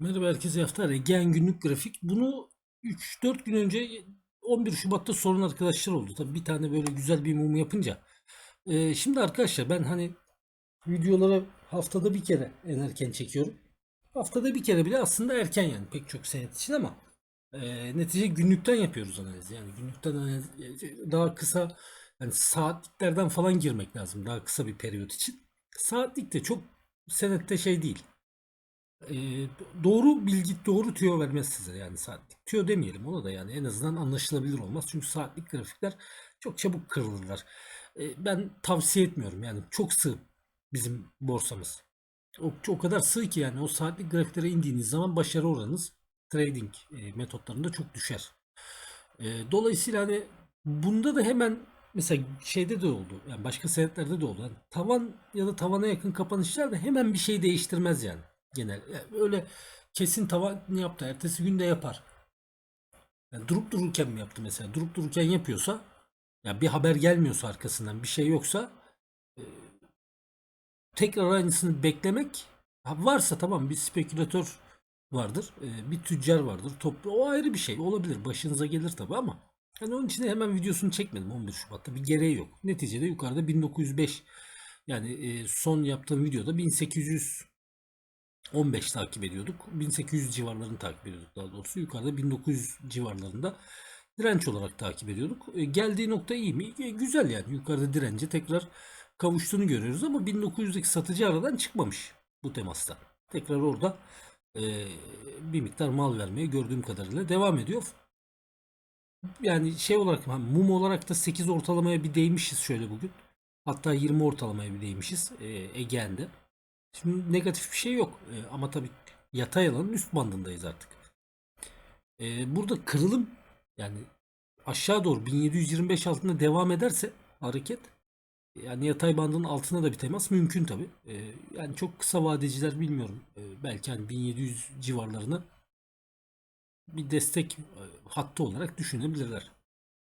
Merhaba herkese hafta Gen günlük grafik. Bunu 3-4 gün önce 11 Şubat'ta sorun arkadaşlar oldu. Tabii bir tane böyle güzel bir mum yapınca. Ee, şimdi arkadaşlar ben hani videoları haftada bir kere en erken çekiyorum. Haftada bir kere bile aslında erken yani pek çok senet için ama e, netice günlükten yapıyoruz analizi. Yani günlükten analiz, daha kısa yani saatliklerden falan girmek lazım daha kısa bir periyot için. Saatlik de çok senette şey değil. Ee, doğru bilgi, doğru tüyo vermez size yani saatlik. Tüyo demeyelim ona da yani en azından anlaşılabilir olmaz. Çünkü saatlik grafikler çok çabuk kırılırlar. Ee, ben tavsiye etmiyorum yani çok sığ bizim borsamız. O, o kadar sığ ki yani o saatlik grafiklere indiğiniz zaman başarı oranınız trading e, metotlarında çok düşer. E, dolayısıyla hani bunda da hemen mesela şeyde de oldu. Yani başka senetlerde de oldu. Yani tavan ya da tavana yakın kapanışlar da hemen bir şey değiştirmez yani genel. Yani öyle kesin tavan yaptı. Ertesi gün de yapar. Yani durup dururken mi yaptı mesela? Durup dururken yapıyorsa ya bir haber gelmiyorsa arkasından bir şey yoksa e, tekrar aynısını beklemek varsa tamam bir spekülatör vardır. e, bir tüccar vardır. Toplu o ayrı bir şey. Olabilir. Başınıza gelir tabi ama hani onun için hemen videosunu çekmedim 11 Şubat'ta. Bir gereği yok. Neticede yukarıda 1905 yani e, son yaptığım videoda 1800 15 takip ediyorduk. 1800 civarlarını takip ediyorduk daha doğrusu. Yukarıda 1900 civarlarında direnç olarak takip ediyorduk. E, geldiği nokta iyi mi? E, güzel yani. Yukarıda dirence tekrar kavuştuğunu görüyoruz ama 1900'deki satıcı aradan çıkmamış bu temasta. Tekrar orada e, bir miktar mal vermeye gördüğüm kadarıyla devam ediyor. Yani şey olarak mum olarak da 8 ortalamaya bir değmişiz şöyle bugün. Hatta 20 ortalamaya bir değmişiz e, Ege'nde. Şimdi negatif bir şey yok. E, ama tabii yatay alanın üst bandındayız artık. E, burada kırılım yani aşağı doğru 1725 altında devam ederse hareket yani yatay bandının altına da bir temas mümkün tabi. E, yani çok kısa vadeciler bilmiyorum. E, belki hani 1700 civarlarını bir destek e, hattı olarak düşünebilirler.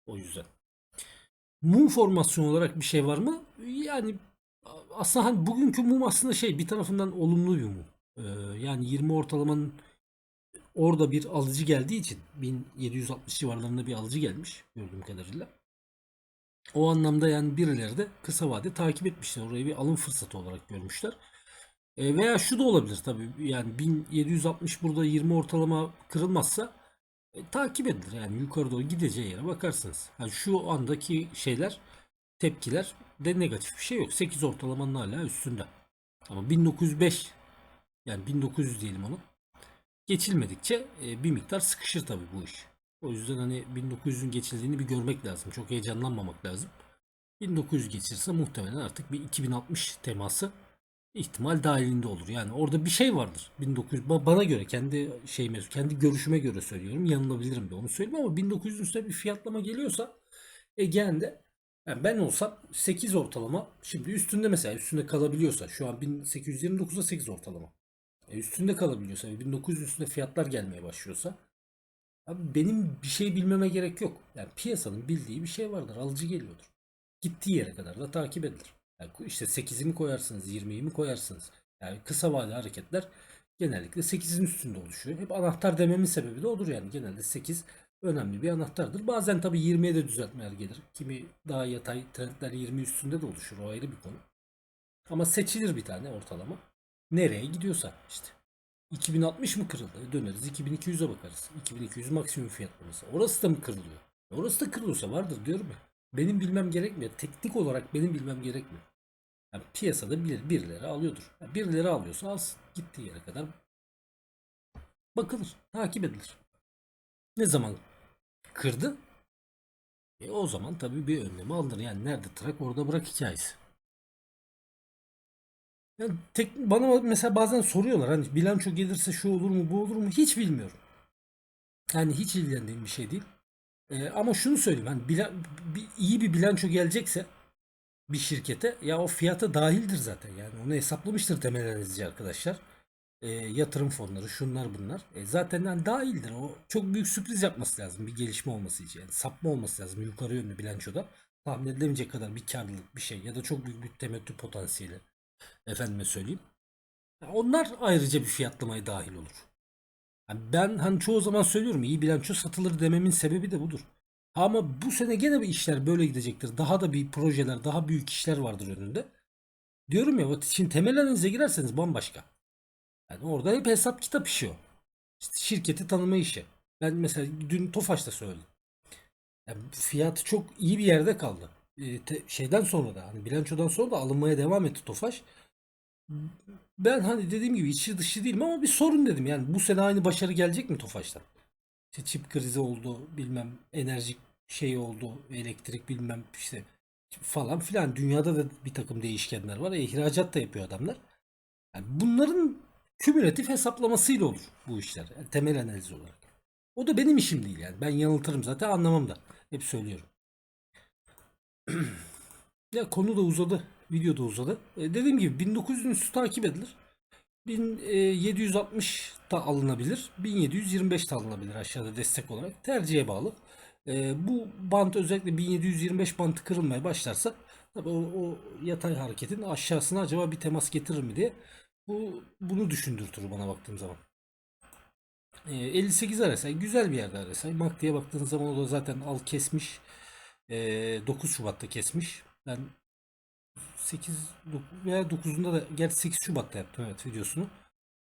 O yüzden. Mum formasyon olarak bir şey var mı? Yani aslında hani bugünkü mum aslında şey bir tarafından olumlu bir mum. Ee, yani 20 ortalamanın orada bir alıcı geldiği için 1760 civarlarında bir alıcı gelmiş gördüğüm kadarıyla. O anlamda yani birileri de kısa vade takip etmişler. Orayı bir alım fırsatı olarak görmüşler. E, veya şu da olabilir tabii. Yani 1760 burada 20 ortalama kırılmazsa e, takip edilir. Yani yukarı doğru gideceği yere bakarsınız. Yani şu andaki şeyler tepkiler de negatif bir şey yok. 8 ortalamanın hala üstünde. Ama 1905 yani 1900 diyelim onu. Geçilmedikçe e, bir miktar sıkışır tabii bu iş. O yüzden hani 1900'ün geçildiğini bir görmek lazım. Çok heyecanlanmamak lazım. 1900 geçirse muhtemelen artık bir 2060 teması ihtimal dahilinde olur. Yani orada bir şey vardır. 1900 ba- bana göre kendi şeyime kendi görüşüme göre söylüyorum. Yanılabilirim de onu söyleyeyim ama 1900 üstüne bir fiyatlama geliyorsa Ege'nde yani ben olsam 8 ortalama şimdi üstünde mesela üstünde kalabiliyorsa şu an 1829'da 8 ortalama. E üstünde kalabiliyorsa ve 1900 üstünde fiyatlar gelmeye başlıyorsa abi benim bir şey bilmeme gerek yok. Yani piyasanın bildiği bir şey vardır. Alıcı geliyordur. Gittiği yere kadar da takip edilir. Yani işte 8'i mi koyarsınız, 20'yi mi koyarsınız? Yani kısa vadeli hareketler genellikle 8'in üstünde oluşuyor. Hep anahtar dememin sebebi de odur yani. Genelde 8 önemli bir anahtardır. Bazen tabi 20'ye de düzeltmeler gelir. Kimi daha yatay trendler 20 üstünde de oluşur. O ayrı bir konu. Ama seçilir bir tane ortalama. Nereye gidiyorsa işte. 2060 mı kırıldı? Döneriz 2200'e bakarız. 2200 maksimum fiyatlaması. Orası da mı kırılıyor? Orası da kırılıyorsa vardır diyorum ya. Benim bilmem gerekmiyor. Teknik olarak benim bilmem gerekmiyor. Yani piyasada bir, birileri alıyordur. Yani birileri alıyorsa alsın. Gittiği yere kadar bakılır. Takip edilir. Ne zaman kırdı? E o zaman tabii bir önlemi alınır. Yani nerede trak orada bırak hikayesi. Yani tek, bana mesela bazen soruyorlar hani bilanço gelirse şu olur mu bu olur mu hiç bilmiyorum. Yani hiç ilgilendiğim bir şey değil. E, ama şunu söyleyeyim hani bilan, bir, iyi bir bilanço gelecekse bir şirkete ya o fiyata dahildir zaten yani onu hesaplamıştır temel analizci arkadaşlar e, yatırım fonları şunlar bunlar. E, zaten yani dahildir. O çok büyük sürpriz yapması lazım bir gelişme olması için. Yani sapma olması lazım yukarı yönlü bilançoda. Tahmin edilemeyecek kadar bir karlılık bir şey ya da çok büyük bir temettü potansiyeli. Efendime söyleyeyim. Ya onlar ayrıca bir fiyatlamaya dahil olur. Yani ben hani çoğu zaman söylüyorum iyi bilanço satılır dememin sebebi de budur. Ama bu sene gene bir işler böyle gidecektir. Daha da bir projeler, daha büyük işler vardır önünde. Diyorum ya şimdi temel analize girerseniz bambaşka. Yani orada hep hesap kitap işi o. İşte şirketi tanıma işi. Ben mesela dün Tofaş'ta söyledim. Yani fiyatı çok iyi bir yerde kaldı. Ee, te- şeyden sonra da hani bilançodan sonra da alınmaya devam etti Tofaş. Ben hani dediğim gibi içi dışı değilim ama bir sorun dedim. Yani bu sene aynı başarı gelecek mi Tofaş'tan? İşte çip krizi oldu, bilmem enerjik şey oldu, elektrik bilmem işte falan filan. Dünyada da bir takım değişkenler var. E, ihracat da yapıyor adamlar. Yani bunların kümülatif hesaplamasıyla olur bu işler. Yani temel analiz olarak. O da benim işim değil yani. Ben yanıltırım zaten anlamam da. Hep söylüyorum. ya konu da uzadı. Video da uzadı. E, dediğim gibi 1900'ün üstü takip edilir. 1760 da alınabilir. 1725 de alınabilir aşağıda destek olarak. Tercihe bağlı. E, bu bant özellikle 1725 bantı kırılmaya başlarsa tabii o, o yatay hareketin aşağısına acaba bir temas getirir mi diye bu bunu düşündürtür bana baktığım zaman. E, 58 RSI güzel bir yerde RSI. MACD'ye baktığınız zaman o da zaten al kesmiş. E, 9 Şubat'ta kesmiş. Ben 8 dok- veya 9'unda da gerçi 8 Şubat'ta yaptım evet videosunu.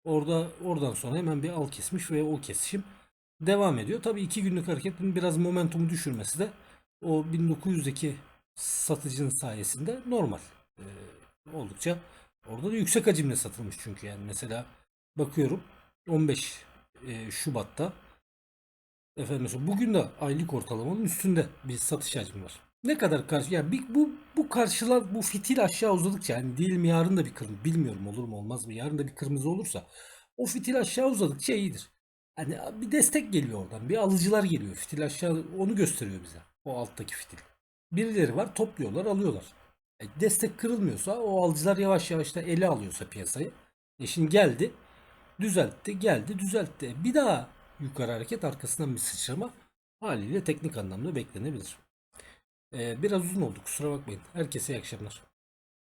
Orada oradan sonra hemen bir al kesmiş ve o kesişim devam ediyor. Tabii 2 günlük hareketin biraz momentumu düşürmesi de o 1900'deki satıcının sayesinde normal. Ee, oldukça orada da yüksek hacimle satılmış çünkü yani mesela bakıyorum 15 e, Şubat'ta Efendim mesela bugün de aylık ortalamanın üstünde bir satış hacmi var. Ne kadar karşı yani bu bu karşılar bu fitil aşağı uzadıkça yani değil mi yarın da bir kırmızı bilmiyorum olur mu olmaz mı yarın da bir kırmızı olursa o fitil aşağı uzadıkça iyidir. Hani bir destek geliyor oradan bir alıcılar geliyor fitil aşağı onu gösteriyor bize o alttaki fitil. Birileri var topluyorlar alıyorlar. E, destek kırılmıyorsa o alıcılar yavaş yavaş da ele alıyorsa piyasayı. E şimdi geldi düzeltti geldi düzeltti. Bir daha yukarı hareket arkasından bir sıçrama haliyle teknik anlamda beklenebilir. Ee, biraz uzun oldu kusura bakmayın. Herkese iyi akşamlar.